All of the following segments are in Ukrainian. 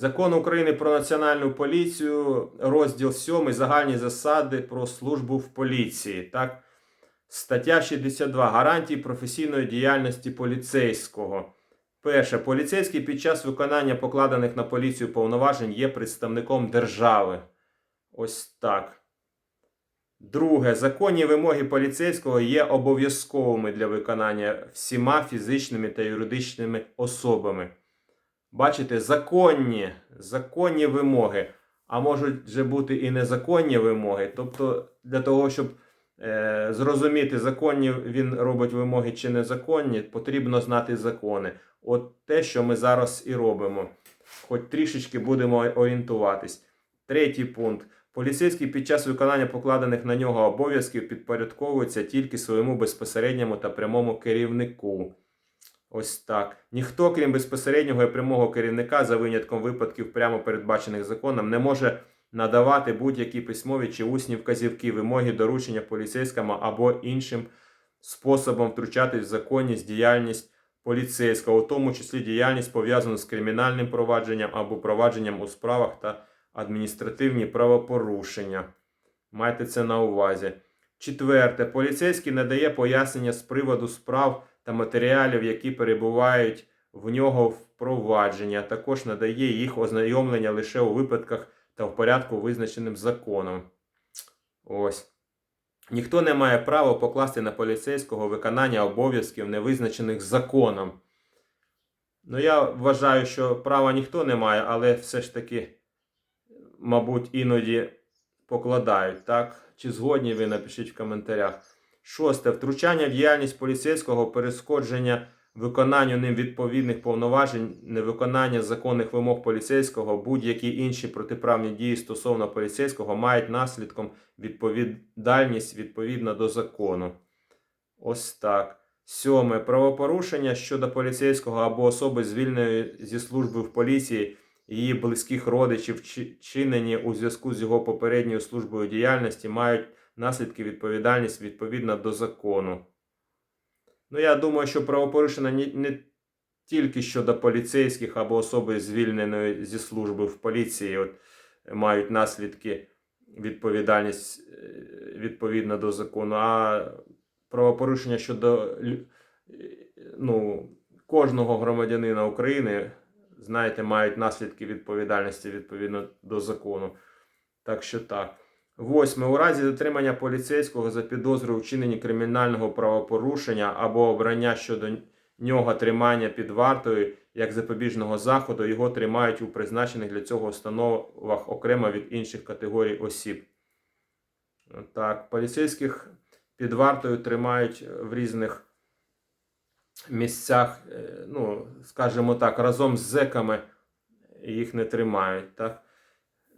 Закон України про національну поліцію, розділ 7, загальні засади про службу в поліції. Так? Стаття 62. Гарантії професійної діяльності поліцейського. Перше. Поліцейський під час виконання покладених на поліцію повноважень є представником держави. Ось так. Друге. Законні вимоги поліцейського є обов'язковими для виконання всіма фізичними та юридичними особами. Бачите, законні, законні вимоги, а можуть вже бути і незаконні вимоги. Тобто, для того, щоб е, зрозуміти, законні він робить вимоги чи незаконні, потрібно знати закони. От те, що ми зараз і робимо. Хоч трішечки будемо орієнтуватись. Третій пункт. Поліцейський під час виконання покладених на нього обов'язків підпорядковується тільки своєму безпосередньому та прямому керівнику. Ось так. Ніхто, крім безпосереднього і прямого керівника, за винятком випадків, прямо передбачених законом, не може надавати будь-які письмові чи усні вказівки, вимоги доручення поліцейському або іншим способом втручатись в законність діяльність поліцейського, у тому числі діяльність пов'язану з кримінальним провадженням або провадженням у справах та адміністративні правопорушення. Майте це на увазі. Четверте. Поліцейський надає пояснення з приводу справ та матеріалів, які перебувають в нього в провадженні, а також надає їх ознайомлення лише у випадках та в порядку, визначеним законом. Ось. Ніхто не має права покласти на поліцейського виконання обов'язків, не визначених законом. Ну, я вважаю, що права ніхто не має, але все ж таки, мабуть, іноді покладають, так? Чи згодні ви напишіть в коментарях. Шосте. Втручання в діяльність поліцейського, перешкодження виконанню ним відповідних повноважень, невиконання законних вимог поліцейського, будь-які інші протиправні дії стосовно поліцейського мають наслідком відповідальність відповідно до закону. Ось так. Сьоме. Правопорушення щодо поліцейського або особи, звільненої зі служби в поліції, її близьких родичів, чинені у зв'язку з його попередньою службою діяльності, мають наслідки відповідальність відповідно до закону. Ну, я думаю, що правопорушення не, тільки щодо поліцейських або особи, звільненої зі служби в поліції, от, мають наслідки відповідальність е, відповідно до закону, а правопорушення щодо ну, кожного громадянина України, знаєте, мають наслідки відповідальності відповідно до закону. Так що так. Восьме. У разі затримання поліцейського за підозрою у вчиненні кримінального правопорушення або обрання щодо нього тримання під вартою як запобіжного заходу, його тримають у призначених для цього установах окремо від інших категорій осіб. Так, поліцейських під вартою тримають в різних місцях, е, ну, скажімо так, разом з зеками їх не тримають. Так?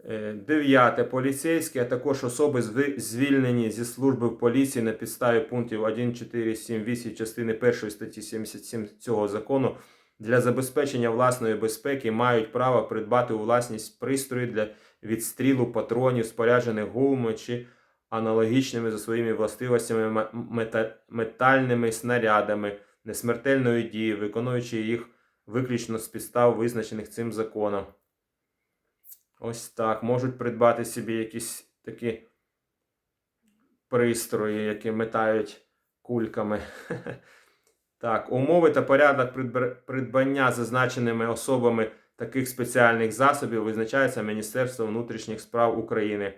Е, Дев'яте. Поліцейські, а також особи звільнені зі служби в поліції на підставі пунктів 1, 4, 7, 8 частини 1 статті 77 цього закону для забезпечення власної безпеки мають право придбати у власність пристрої для відстрілу патронів, споряджених гумами чи аналогічними за своїми властивостями метальними снарядами несмертельної дії, виконуючи їх виключно з підстав, визначених цим законом. Ось так. Можуть придбати собі якісь такі пристрої, які метають кульками. Так, умови та порядок придбання зазначеними особами таких спеціальних засобів визначається Міністерством внутрішніх справ України.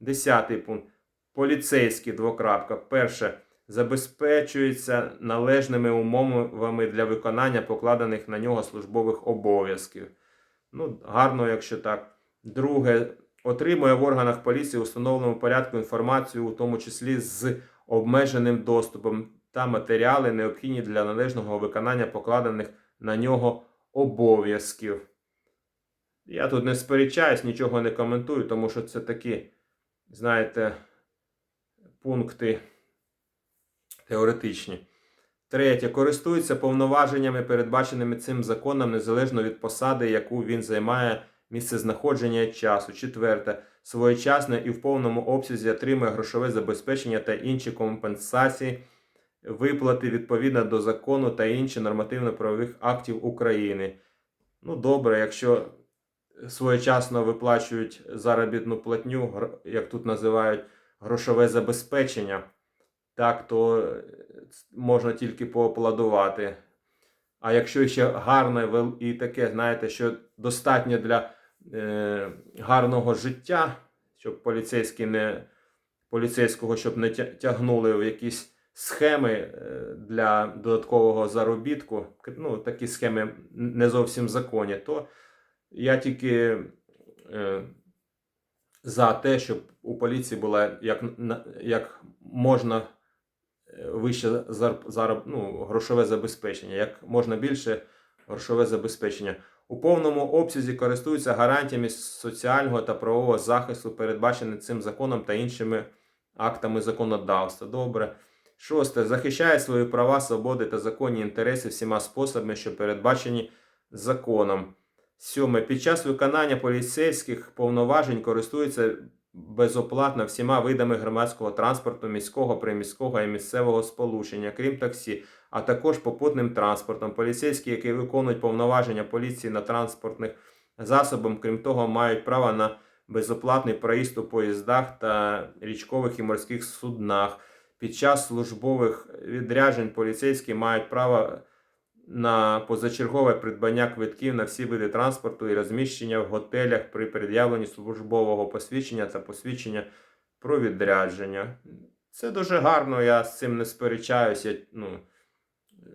Десятий пункт. Поліцейський двокрапка. Перше. Забезпечується належними умовами для виконання покладених на нього службових обов'язків. Ну, гарно, якщо так. Друге, отримує в органах поліції у встановленому порядку інформацію, у тому числі з обмеженим доступом та матеріали, необхідні для належного виконання покладених на нього обов'язків. Я тут не сперечаюсь, нічого не коментую, тому що це такі, знаєте, пункти теоретичні. Третє. Користується повноваженнями, передбаченими цим законом, незалежно від посади, яку він займає місцезнаходження і часу. Четверте. Своєчасно і в повному обсязі отримує грошове забезпечення та інші компенсації, виплати відповідно до закону та інші нормативно-правових актів України. Ну, добре, якщо своєчасно виплачують заробітну платню, як тут називають, грошове забезпечення, так, то е, можна тільки поаплодувати. А якщо ще гарне і таке, знаєте, що достатньо для е, гарного життя, щоб поліцейські не поліцейського, щоб не тягнули в якісь схеми е, для додаткового заробітку, ну, такі схеми не зовсім законні, то я тільки е, за те, щоб у поліції була як, як можна е, вище зар- зароб, ну, грошове забезпечення, як можна більше грошове забезпечення. У повному обсязі користуються гарантіями соціального та правового захисту, передбаченим цим законом та іншими актами законодавства. Добре. Шосте. Захищає свої права, свободи та законні інтереси всіма способами, що передбачені законом. Сьоме. Під час виконання поліцейських повноважень користується безоплатно всіма видами громадського транспорту, міського, приміського і місцевого сполучення, крім таксі, а також попутним транспортом. Поліцейські, які виконують повноваження поліції на транспортних засобах, крім того, мають право на безоплатний проїзд у поїздах та річкових і морських суднах. Під час службових відряджень поліцейські мають право на позачергове придбання квитків на всі види транспорту і розміщення в готелях при пред'явленні службового посвідчення та посвідчення про відрядження. Це дуже гарно, я з цим не сперечаюся. Ну,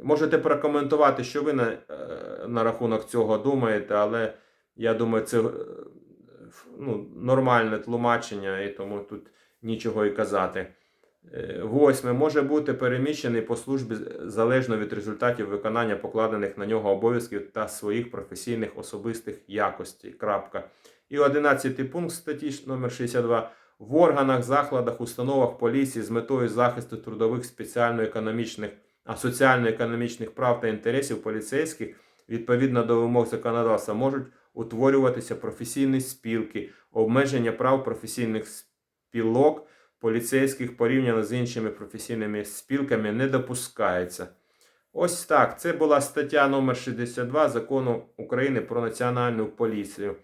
можете прокоментувати, що ви на, е, на рахунок цього думаєте, але я думаю, це е, ну, нормальне тлумачення, і тому тут нічого і казати. Е, Восьме. Може бути переміщений по службі залежно від результатів виконання покладених на нього обов'язків та своїх професійних особистих якостей. Крапка. І одинадцятий пункт статті номер 62. В органах, закладах, установах поліції з метою захисту трудових спеціально-економічних, соціально-економічних прав та інтересів поліцейських відповідно до вимог законодавства можуть утворюватися професійні спілки, обмеження прав професійних спілок поліцейських порівняно з іншими професійними спілками не допускається. Ось так. Це була стаття номер 62 закону України про національну поліцію.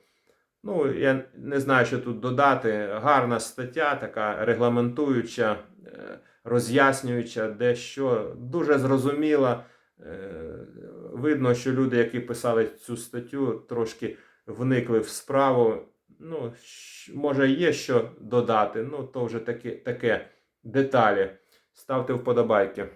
Ну, я не знаю, що тут додати. Гарна стаття, така регламентуюча, роз'яснююча, дещо дуже зрозуміла. Е, Видно, що люди, які писали цю статтю, трошки вникли в справу. Ну, може, є що додати, ну то вже таке, таке деталі. Ставте вподобайки.